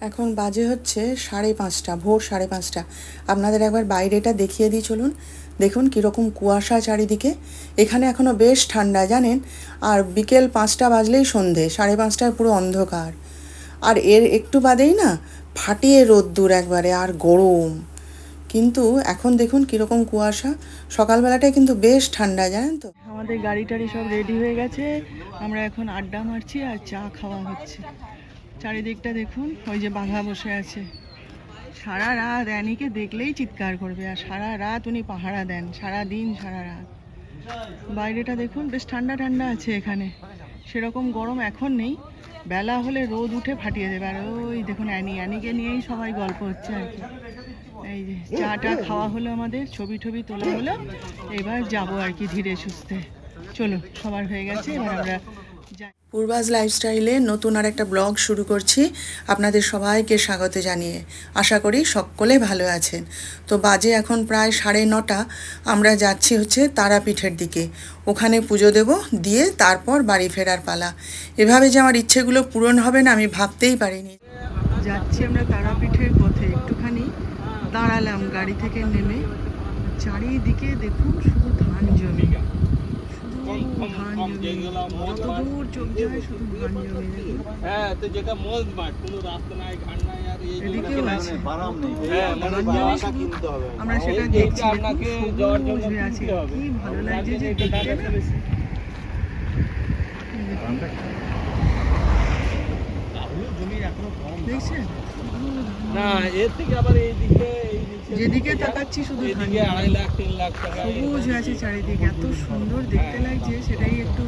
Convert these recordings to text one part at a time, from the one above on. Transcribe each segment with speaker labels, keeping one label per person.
Speaker 1: এখন বাজে হচ্ছে সাড়ে পাঁচটা, ভোর সাড়ে পাঁচটা। আপনাদের একবার বাইরেটা দেখিয়ে দিই, চলুন। দেখুন কীরকম কুয়াশা চারিদিকে। এখানে এখনও বেশ ঠান্ডা, জানেন? আর বিকেল পাঁচটা বাজলেই সন্ধে, সাড়ে পাঁচটায় পুরো অন্ধকার। আর এর একটু বাদেই না, ফাটিয়ে রোদ্দুর একবারে, আর গরম। কিন্তু এখন দেখুন কীরকম কুয়াশা। সকালবেলাটায় কিন্তু বেশ ঠান্ডা, জানেন তো? আমাদের গাড়ি টাড়ি সব রেডি হয়ে গেছে। আমরা এখন আড্ডা মারছি আর চা খাওয়া হচ্ছে। চারিদিকটা দেখুন, ওই যে বাঘা বসে আছে। সারা রাত অ্যানিকে দেখলেই চিৎকার করবে, আর সারা রাত উনি পাহারা দেন, সারা দিন সারা রাত। বাইরেটা দেখুন, বেশ ঠান্ডা ঠান্ডা আছে এখানে। সেরকম গরম এখন নেই, বেলা হলে রোদ উঠে ফাটিয়ে দেবে। আর ওই দেখুন অ্যানি, অ্যানিকে নিয়েই সবাই গল্প হচ্ছে আর কি। এই যে চা টা খাওয়া হলো আমাদের, ছবি টবি তোলা হলো, এবার যাব আর কি ধীরে সুস্থে। চলো সবার হয়ে গেছে, এবার আমরা যাই। পূর্বাজ লাইফস্টাইলে নতুন আর একটা ব্লগ শুরু করছি। আপনাদের সবাইকে স্বাগত জানিয়ে। আশা করি সকলে ভালো আছেন। তো বাজে এখন প্রায় সাড়ে নটা। আমরা যাচ্ছি হচ্ছে তারাপীঠের দিকে। ওখানে পুজো দেব, দিয়ে তারপর বাড়ি ফেরার পালা। এভাবে যে আমার ইচ্ছেগুলো পূরণ হবে না, আমি ভাবতেই পারিনি। যাচ্ছি আমরা তারাপীঠের পথে একটুখানি। দাঁড়ালাম গাড়ি থেকে নেমে। চারিদিকে দেখুন শুধু ধান জমি। ধান জমি যত চোখ যায় শুধু ধান জমি
Speaker 2: হ্যাঁ তো যেটা মোজ মাঠ কোনো রাস্তা নাই ঘাট নাই আর এই
Speaker 1: এদিকেও আছে।
Speaker 2: হ্যাঁ, মানে
Speaker 1: ধান জমি শুধু। আমরা সেটা দেখছি
Speaker 2: আপনাকে জ্বর জন্য
Speaker 1: সবুজ আছে।
Speaker 2: হবে।
Speaker 1: কি ভালো লাগছে যে দেখতে না
Speaker 2: বেশি।
Speaker 1: দেখছেন?
Speaker 2: না এর থেকে আবার
Speaker 1: যেদিকে তাকাচ্ছি শুধু
Speaker 2: এদিকে আড়াই লাখ তিন লাখ টাকা
Speaker 1: সবুজ হয়ে আছে চারিদিকে এত সুন্দর দেখতে লাগছে সেটাই একটু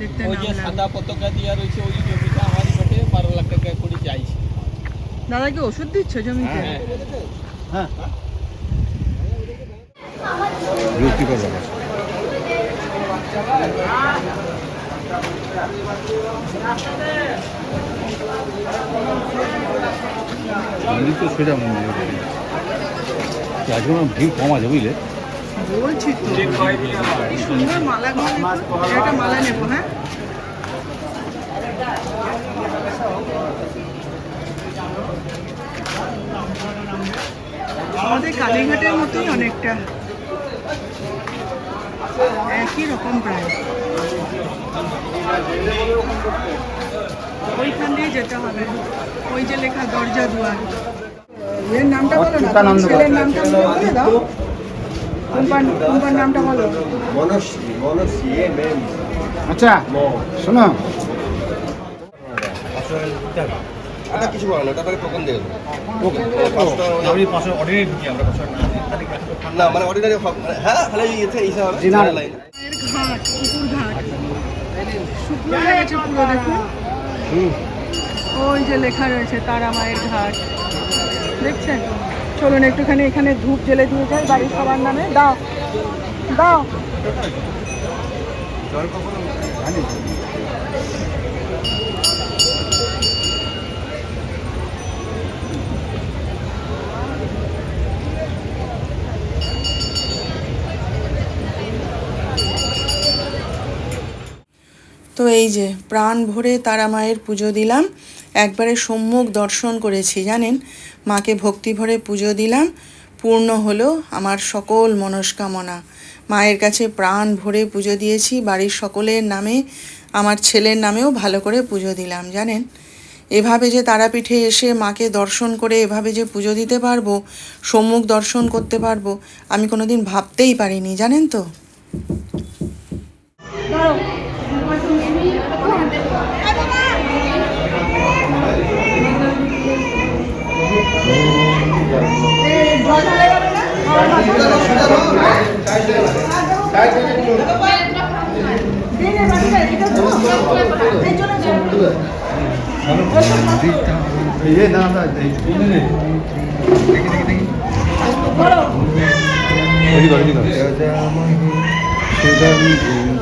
Speaker 1: দেখতে
Speaker 2: ওই যে সাদা পতাকা দেওয়া রয়েছে ওই জমিটা আমারই বটে বারো লাখ টাকা করে চাইছে।
Speaker 1: দাদা কি ওষুধ দিচ্ছ জমিতে?
Speaker 2: হ্যাঁ
Speaker 3: বিরক্তিকর ব্যাপার আমি তো সেটা মনে করি আজকে আমার ভিড় কম আছে বুঝলে?
Speaker 1: বলছি তো সুন্দর দেখো। একটা মালা নেব হ্যাঁ? আমাদের কালীঘাটের মতোই অনেকটা। একই রকম প্রায়। ওইখান দিয়ে যেতে হবে। ওই যে লেখা দরজা দুয়ার। এর নামটা বলো না ছেলের নামটা বলে দাও। নামটা বলো।
Speaker 3: আচ্ছা শোনো।
Speaker 4: এটা কিছু বলে না দিয়ে দেবো
Speaker 3: আমি পাশে অর্ডিনারি ঢুকি আমরা পাশে
Speaker 4: না মানে অর্ডিনারি মানে হ্যাঁ তাহলে
Speaker 1: ঘাট ঘাট। শুকনো হয়ে গেছে পুরো দেখুন ওই যে লেখা রয়েছে, তারা মায়ের ঘাট। দেখছেন? চলুন একটুখানি এখানে ধূপ জ্বেলে দিয়ে যাই, বাড়ির সবার নামে। দাও দাও। তো এই যে প্রাণ ভরে তারা মায়ের পুজো দিলাম। একবারে সম্মুখ দর্শন করেছি, জানেন? মাকে ভক্তি ভরে পুজো দিলাম। পূর্ণ হলো আমার সকল মনস্কামনা। মায়ের কাছে প্রাণ ভরে পুজো দিয়েছি, বাড়ির সকলের নামে, আমার ছেলের নামেও ভালো করে পুজো দিলাম, জানেন? এভাবে যে তারাপীঠে এসে মাকে দর্শন করে এভাবে যে পুজো দিতে পারব, সম্মুখ দর্শন করতে পারব, আমি কোনোদিন ভাবতেই পারিনি, জানেন তো?
Speaker 5: সবাই আসবে কোথায় যা পারবেন দেবেন জলের দাম যেখানে আপনারা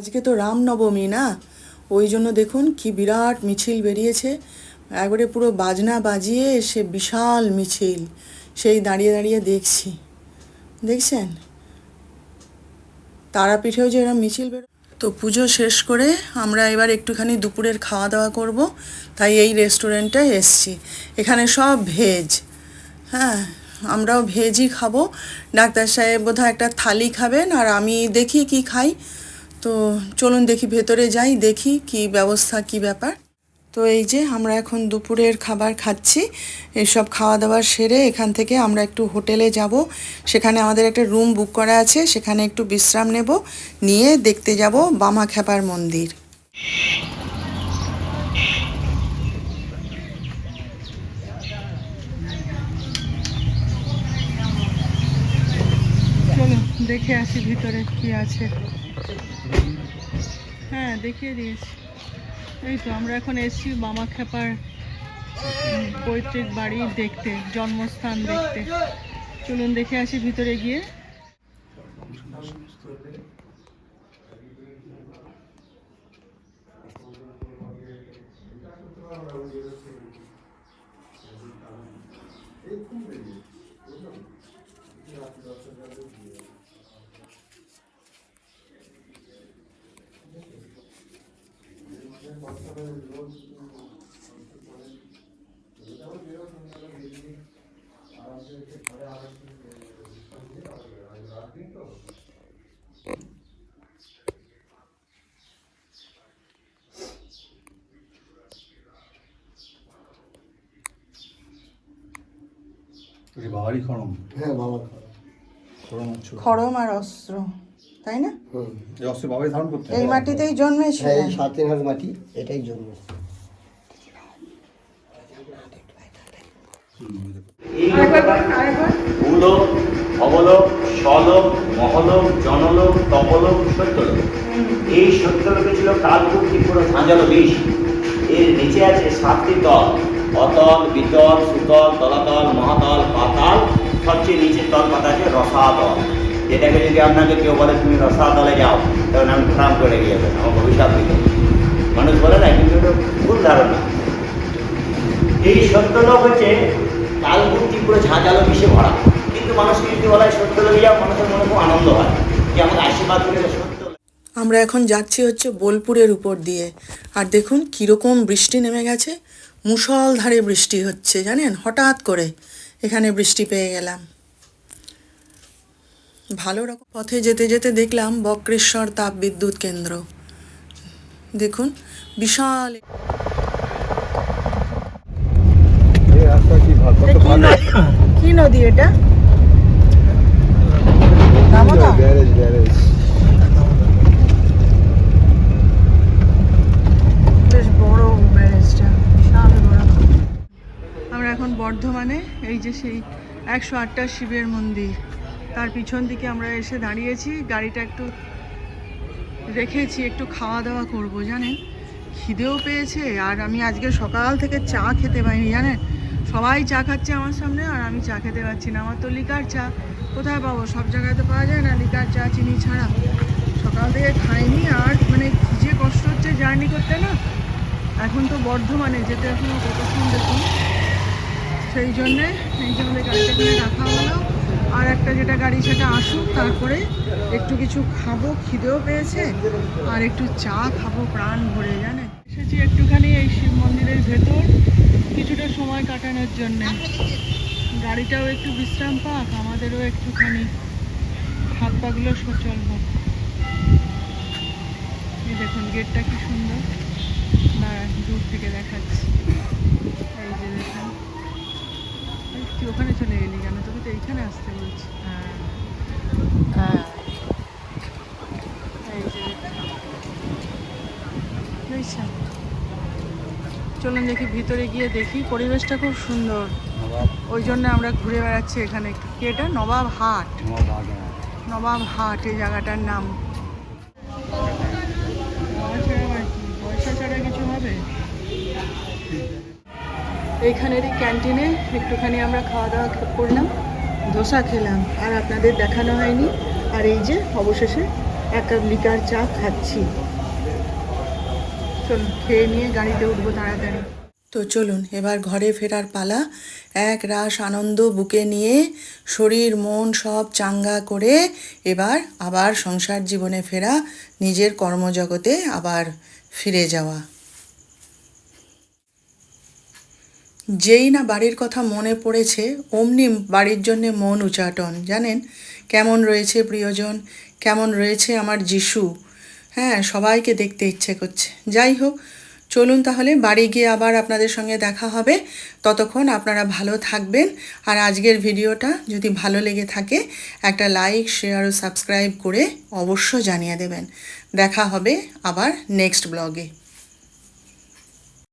Speaker 1: আজকে তো রামনবমী না? ওই জন্য দেখুন কি বিরাট মিছিল বেরিয়েছে। একবারে পুরো বাজনা বাজিয়ে সে বিশাল মিছিল। সেই দাঁড়িয়ে দাঁড়িয়ে দেখছি। দেখছেন? তারাপীঠেও যে এরম মিছিল বেরো তো পুজো শেষ করে আমরা এবার একটুখানি দুপুরের খাওয়া দাওয়া করব। তাই এই রেস্টুরেন্টে এসছি। এখানে সব ভেজ। হ্যাঁ আমরাও ভেজই খাব। ডাক্তার সাহেব বোধহয় একটা থালি খাবেন আর আমি দেখি কি খাই। তো চলুন দেখি ভেতরে যাই, দেখি কি ব্যবস্থা, কি ব্যাপার। তো এই যে আমরা এখন দুপুরের খাবার খাচ্ছি, এসব খাওয়া দাওয়া সেরে এখান থেকে আমরা একটু হোটেলে যাব। সেখানে আমাদের একটা রুম বুক করা আছে, সেখানে একটু বিশ্রাম নেব, নিয়ে দেখতে যাব বামা খ্যাপার মন্দির। দেখে আসি ভিতরে কি আছে। হ্যাঁ দেখিয়ে দিয়েছি। এই তো আমরা এখন এসেছি মামা খেপার পৈতৃক বাড়ি দেখতে, জন্মস্থান দেখতে। চলুন দেখে আসি ভিতরে গিয়ে।
Speaker 3: ওই বাবারই খরম
Speaker 5: হ্যাঁ বাবা
Speaker 3: খরম হচ্ছে।
Speaker 1: খড়ম আর অস্ত্র। তাই না?
Speaker 3: এই অস্ত্র বাবাই ধারণ করতে
Speaker 1: এই মাটিতেই
Speaker 5: হ্যাঁ
Speaker 1: জন্মেছিলেন
Speaker 5: এই হাত মাটি এটাই জন্ম
Speaker 6: ভূলোক অবলোক স্বলোক মহলোক জনলোক তপলোক সত্যলোক। এই সত্যলোকে ছিল কালকুট ত্রিপুর ঝাঁঝালো বিষ এর নিচে আছে সাতটি তল। অতল বিতল সুতল তলাতল মহাতল পাতাল। সবচেয়ে নিচের তল পাতা আছে রসাতল। যেটাকে যদি আপনাকে কেউ বলে, তুমি রসাতলে যাও, তখন আমি খারাপ করে গিয়ে আমার ভবিষ্যৎ দিকে মানুষ বলে না, কিন্তু ভুল ধারণা। এই সত্যলোক হচ্ছে কালমূর্তি পুরো ঝাঁঝালো বিষে ভরা। কিন্তু মানুষকে যদি বলা সত্যলোকে যাও, মানুষের মনে খুব আনন্দ হয় যে আমাকে আশীর্বাদ করে
Speaker 1: আমরা এখন যাচ্ছি হচ্ছে বোলপুরের উপর দিয়ে। আর দেখুন কীরকম বৃষ্টি নেমে গেছে। মুষলধারে বৃষ্টি হচ্ছে, জানেন? হঠাৎ করে এখানে বৃষ্টি পেয়ে গেলাম। ভালো রকম পথে যেতে যেতে দেখলাম বক্রেশ্বর তাপ বিদ্যুৎ কেন্দ্র। দেখুন বিশাল
Speaker 3: কি
Speaker 1: নদী? এটা? দামোদর?
Speaker 3: গ্যারেজ গ্যারেজ
Speaker 1: বেশ বড় বিশাল বড়। আমরা এখন বর্ধমানে এই যে সেই একশো আটটা শিবের মন্দির। তার পিছন দিকে আমরা এসে দাঁড়িয়েছি। গাড়িটা একটু রেখেছি, একটু খাওয়া দাওয়া করব, জানেন? খিদেও পেয়েছে, আর আমি আজকে সকাল থেকে চা খেতে পাইনি, জানেন? সবাই চা খাচ্ছে আমার সামনে, আর আমি চা খেতে পারছি না। আমার তো লিকার চা, কোথায় পাবো? সব জায়গায় তো পাওয়া যায় না, লিকার চা, চিনি ছাড়া। সকাল থেকে খাইনি, আর মানে যে কষ্ট হচ্ছে জার্নি করতে না? এখন তো বর্ধমানে যেতে এখনও কতক্ষণ দেখুন। সেই জন্যে এই জন্য গাড়িটা রাখা হলো। আর একটা যেটা গাড়ি সেটা আসুক, তারপরে একটু কিছু খাব, খিদেও পেয়েছে, আর একটু চা খাব, প্রাণ ভরে জানে এসেছি একটুখানি এই শিব মন্দিরের ভেতর, কিছুটা সময় কাটানোর জন্যে। গাড়িটাও একটু বিশ্রাম পাক, আমাদেরও একটুখানি হাত পাগুলো সচল হোক। এই দেখুন, গেটটা কি সুন্দর। দূর থেকে দেখাচ্ছি। এই যে দেখুন। তুই ওখানে চলে গেলি কেন? তোকে তো এইখানে আসতে বলছি। হ্যাঁ। হ্যাঁ এই যে। চলুন দেখি ভিতরে গিয়ে দেখি। পরিবেশটা খুব সুন্দর। ওই জন্য আমরা ঘুরে বেড়াচ্ছি এখানে। একটু কি এটা? নবাব হাট।
Speaker 3: নবাব
Speaker 1: হাট এই জায়গাটার নাম। এইখানেরই ক্যান্টিনে একটুখানি আমরা খাওয়া দাওয়া করলাম, ধোসা খেলাম। আর আপনাদের দেখানো হয়নি। আর এই যে অবশেষে এক কাপ লিকার চা খাচ্ছি। চলুন, খেয়ে নিয়ে গাড়িতে উঠবো তাড়াতাড়ি। তো চলুন, এবার ঘরে ফেরার পালা। এক রাস আনন্দ বুকে নিয়ে শরীর, মন সব চাঙ্গা করে এবার আবার সংসার জীবনে ফেরা, নিজের কর্মজগতে আবার ফিরে যাওয়া। যেই না বাড়ির কথা মনে পড়েছে, অমনি বাড়ির জন্যে মন উচাটন। জানেন? কেমন রয়েছে প্রিয়জন? কেমন রয়েছে আমার যিশু? হ্যাঁ সবাইকে দেখতে ইচ্ছে করছে। যাই হোক, চলুন তাহলে, বাড়ি গিয়ে আবার আপনাদের সঙ্গে দেখা হবে। ততক্ষণ আপনারা ভালো থাকবেন। আর আজকের ভিডিওটা যদি ভালো লেগে থাকে, একটা লাইক, শেয়ার ও সাবস্ক্রাইব করে অবশ্য জানিয়ে দেবেন। দেখা হবে আবার নেক্সট ব্লগে।